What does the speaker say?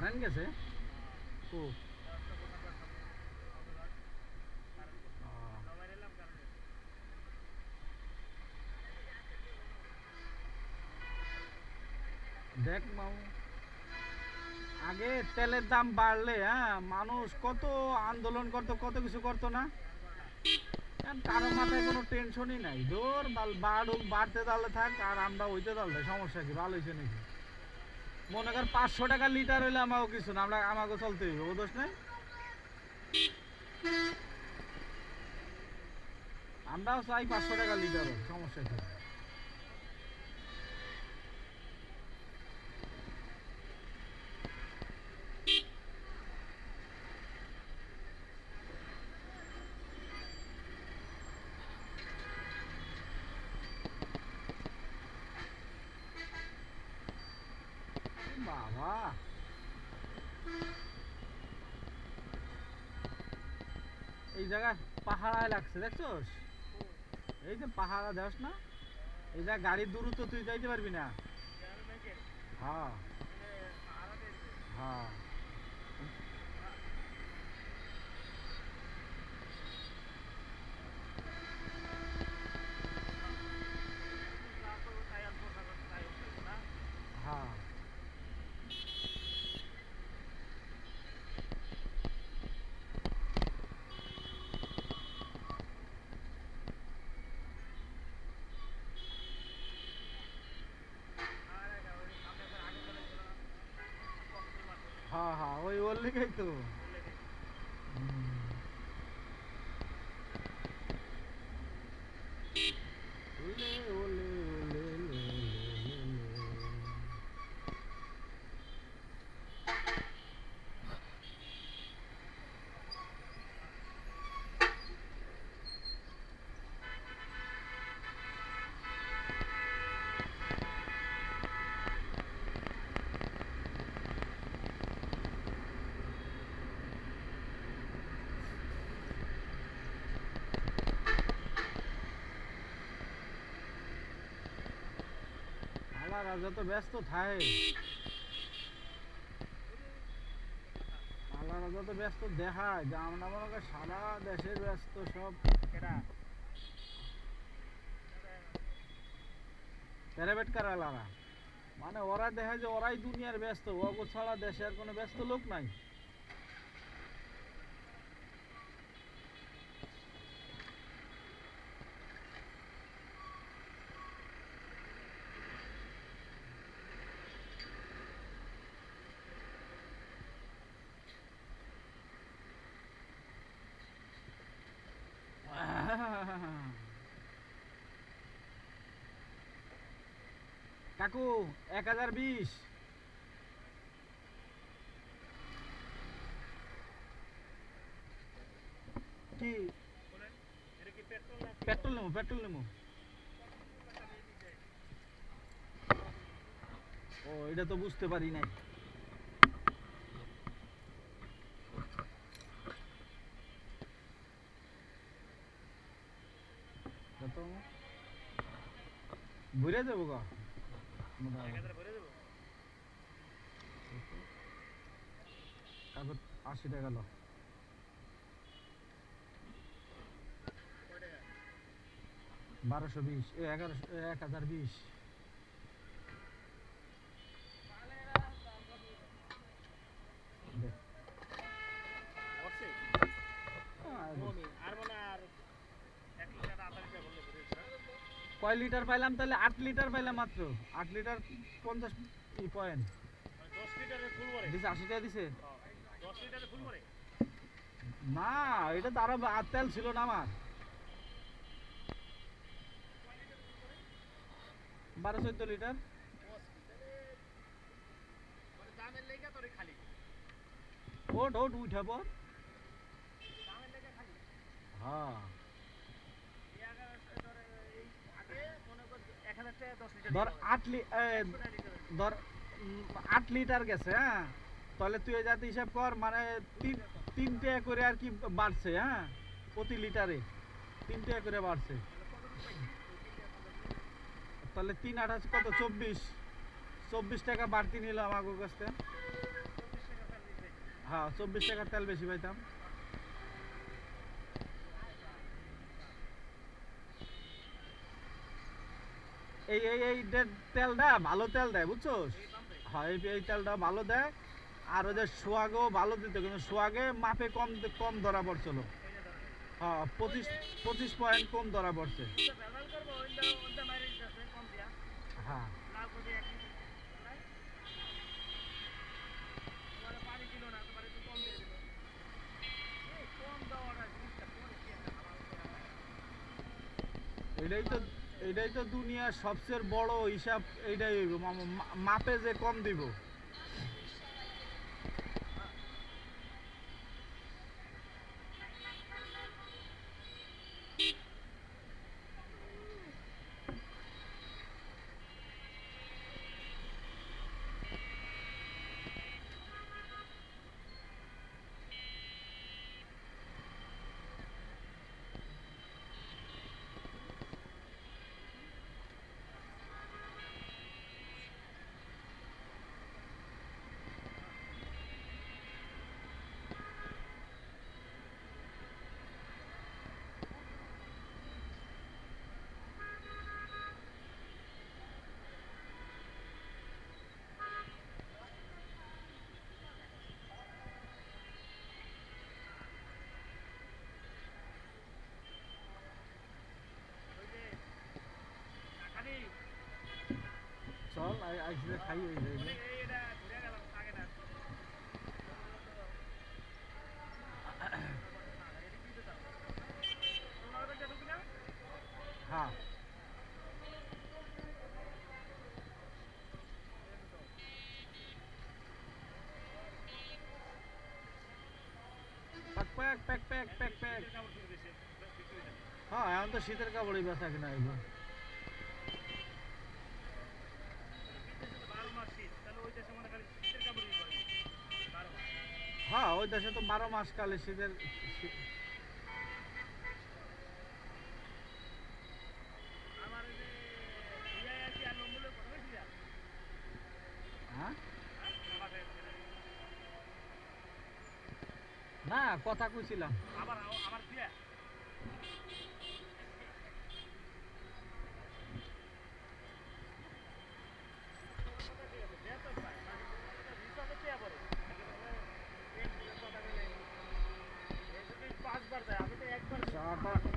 Current গেছে? ও। দেখ আগে তেলের দাম বাড়লে হ্যাঁ মানুষ কত আন্দোলন করতো কত কিছু করতো না? কারও মাথায় কোনো টেনশনই নাই। দৌড় বাড়ুক বাড়তে তাহলে থাক আর আমরা ওইতে তাহলে সমস্যা কি? ভালো হয়েছে নাকি? মনে কর পাঁচশো টাকা লিটার হইলে আমাকে কিছু না, আমরা আমাকে চলতে হইব, ও দোষ নাই? আমরাও চাই পাঁচশো টাকা লিটার সমস্যা কি বাবা। এই জায়গায় পাহাড়ায় লাগছে, দেখছোস? এই যে পাহাড়া যাস না? এই জায়গায় গাড়ির দূরত্ব তুই যাইতে পারবি না। হ্যাঁ। হ্যাঁ। ওই ওর লেগেই আল্লাহরা যত ব্যস্ত থাকে ব্যস্ত দেখায় মনে সারা দেশের ব্যস্ত সব। প্যারাবেট মানে ওরা দেখায় যে ওরাই দুনিয়ার ব্যস্ত, ওগো ছাড়া দেশে আর কোনো ব্যস্ত লোক নাই। কাকু, এক হাজার বিশ। কি? পেট্রোল নেব পেট্রোল নেব। ও, এটা তো বুঝতে পারি নাই। ঘুরে যাব গা। কাগজ আশি বারোশো বিশ এগারোশো এক হাজার বিশ। কয় লিটার পাইলাম? তাহলে আট লিটার পাইলাম মাত্র। আট লিটার পঞ্চাশ পয়েন্ট দিছে আশি টাকা দিছে? না এটা তো আরও তেল ছিল না আমার। বারো চোদ্দ লিটার। ওট ওট উঠা পর হ্যাঁ। ধর আট লি ধর আট লিটার গেছে হ্যাঁ? তাহলে তুই যাতে হিসাব কর মানে তিন তিন করে আর কি বাড়ছে হ্যাঁ? প্রতি লিটারে তিন টাকা করে বাড়ছে। তাহলে তিন আঠাশ কত? চব্বিশ। চব্বিশ টাকা বাড়তি নিল আমার কাছ। থেকে হ্যাঁ চব্বিশ টাকার তেল বেশি পাইতাম। এই এই এই তেলটা ভালো তেল দেয় বুঝছ হ্যাঁ এই এই তেলটা ভালো দেয়। আর ওদের সোয়াগও ভালো দিত, কিন্তু সোয়াগে মাপে কম কম ধরা পড়ছিল। হ্যাঁ পঁচিশ পঁচিশ পয়েন্ট কম ধরা পড়ছে। হ্যাঁ। এটাই তো এটাই তো দুনিয়ার সবচেয়ে বড় হিসাব মা- মাপে যে কম দিব। হয়ে প্যাক হ্যাঁ এখন তো শীতের কাপড়ই বেচা কিনা এগুলো। হ্যাঁ ওই দেশে তো বারো মাস কালে শীতের হ্যাঁ? না কথা কইছিলাম। আবার আমার Thank you.